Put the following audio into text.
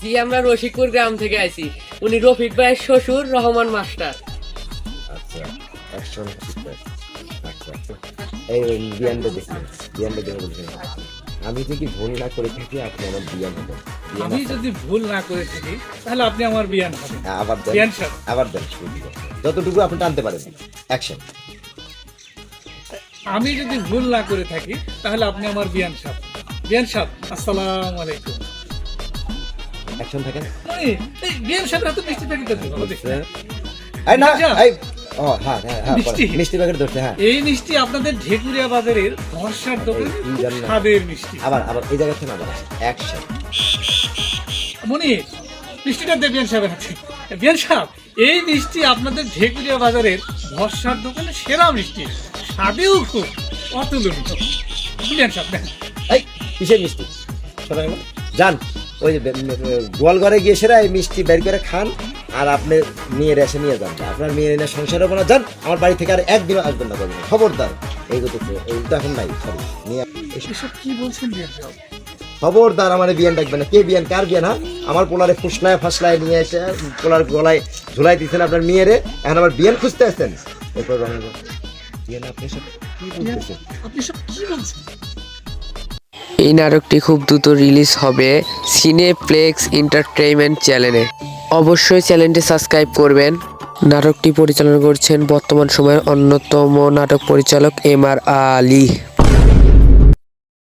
জি আমরা রশিকপুর গ্রাম থেকে আইছি। উনি রফিক ভাইয়ের শ্বশুর রহমান মাস্টার। আচ্ছা অ্যাকশন এই বিয়ানটা দেখুন বিয়ানটা দেখে বলছেন আমি যদি ভুল না করে থাকি আপনি আমার বিয়ান হবেন। আমি যদি ভুল না করে থাকি তাহলে আপনি আমার বিয়ান হবেন। হ্যাঁ, আবার দেন। আবার দেন যতটুকু আপনি টানতে পারেন। অ্যাকশন আমি যদি ভুল না করে থাকি তাহলে আপনি আমার বিয়ান সাহেব। বিয়ান সাহেব আসসালামু আলাইকুম। অ্যাকশন মানে এই সাহেব এত মিষ্টি প্যাকেট এই না আচ্ছা। এই ও হ্যাঁ হ্যাঁ হ্যাঁ মিষ্টি। মিষ্টি প্যাকেট ধরছে হ্যাঁ। এই মিষ্টি আপনাদের ঢেকুরিয়া বাজারের ভরসার দোকানে। স্বাদের মিষ্টি। আবার আবার এই জায়গা থেকে আবার অ্যাকশন মনি মিষ্টিটা দে বিয়ান সাহেবের হাতে। বিয়ান সাহেব এই মিষ্টি আপনাদের ঢেকুরিয়া বাজারের ভরসার দোকানে সেরা মিষ্টি। স্বাদেও খুব অতুলনীয়। বিয়ান সাহেব এই কিসের মিষ্টি? যান। ওই গোয়ালঘরে গিয়ে সেরা এই মিষ্টি বের করে খান আর আপনি মেয়ের এসে নিয়ে যান। আপনার মেয়ের এনে সংসারে বলা যান আমার বাড়ি থেকে আর একদিন আসবেন না বলবেন খবরদার। এই করতেছে এই তো এখন নাই সরি নিয়ে এসব কি বলছেন খবরদার আমার বিয়ান ডাকবে না। কে বিয়ান? কার বিয়ান হ্যাঁ? আমার পোলারে ফুসলায় ফাসলায় নিয়ে এসে পোলার গলায় ঝুলাই দিচ্ছেন আপনার মেয়েরে এখন আমার বিয়ান খুঁজতে আসছেন। এরপর বিয়ান আপনি সব কি বলতেছেন? আপনি সব কি বলছেন? এই নাটকটি খুব দ্রুত রিলিজ হবে সিনেপ্লেক্স এন্টারটেইনমেন্ট চ্যানেলে অবশ্যই চ্যানেলটি সাবস্ক্রাইব করবেন। নাটকটি পরিচালনা করছেন বর্তমান সময়ের অন্যতম নাটক পরিচালক এম আর আলী।